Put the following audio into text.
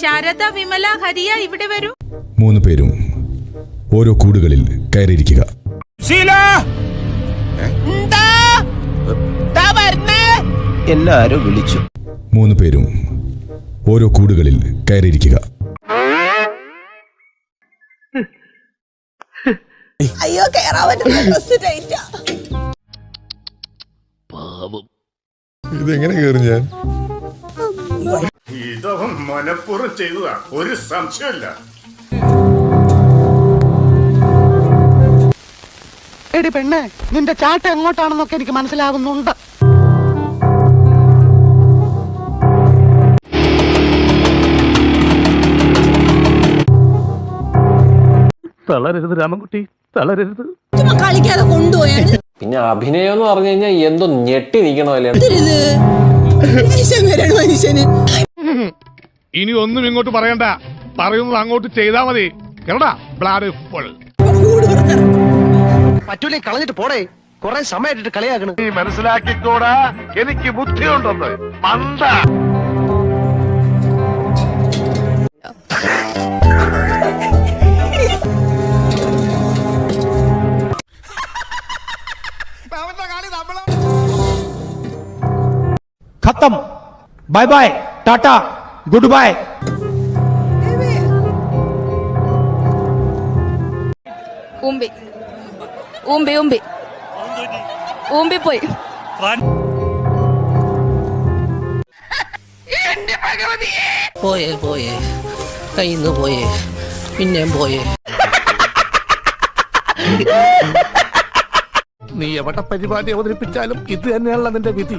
ശാരദ വിമല ഹരിയ ഇവിടെ വരൂ. മൂന്ന് പേരും ഓരോ കൂടുകളിൽ കയറിയിരിക്കുക. എന്നെ ആരോ വിളിച്ചു. മൂന്ന് പേരും ഓരോ കൂടുകളിൽ കയറിയിരിക്കുക. അയ്യോ കേറാൻ പറ്റുന്ന ഡ്രസ് ടൈറ്റാ ഇതെങ്ങനെ കയറി ഞാൻ? ഇതവൻ മനഃപൂർവം ചെയ്തതാ. ഒരു സംശയമില്ല എടി പെണ്ണെ നിന്റെ ചാട്ട എങ്ങോട്ടാണെന്നൊക്കെ എനിക്ക് മനസ്സിലാകുന്നുണ്ട് തളരരുത് രാമൻകുട്ടി തളരരുത്. ചുമ്മാ കളിക്കാതെ പിന്നെ അഭിനയം എന്ന് പറഞ്ഞു കഴിഞ്ഞാൽ എന്തോ ഞെട്ടി നിൽക്കണോ അല്ലേ ഇത് ദേഷ്യം വരണം മനുഷ്യന്. ഇനി ഒന്നും ഇങ്ങോട്ട് പറയണ്ട. പറയുന്നത് അങ്ങോട്ട് ചെയ്താൽ മതി. കേടാ ബ്ലാഡ് ഫുൾ പറ്റൂലേ കളഞ്ഞിട്ട് പോടേ. കൊറേ സമയമായിട്ട് കളിയാക്കണ്. നീ മനസ്സിലാക്കിക്കോടാ. എനിക്ക് ബുദ്ധിയുണ്ടെന്ന്. മന്ത ഖത്തം. Bye bye. Tata. Good bye. ഊമ്പി. ഊമ്പി ഊമ്പി. ഊമ്പി പോയി. പോയേ പോയേ. കയ്യിന്ന് പോയേ. പിന്നെയും പോയേ. നീ എവിടെ പരിപാടി അവതരിപ്പിച്ചാലും ഇത് തന്നെയാണല്ലോ നിന്റെ വിധി.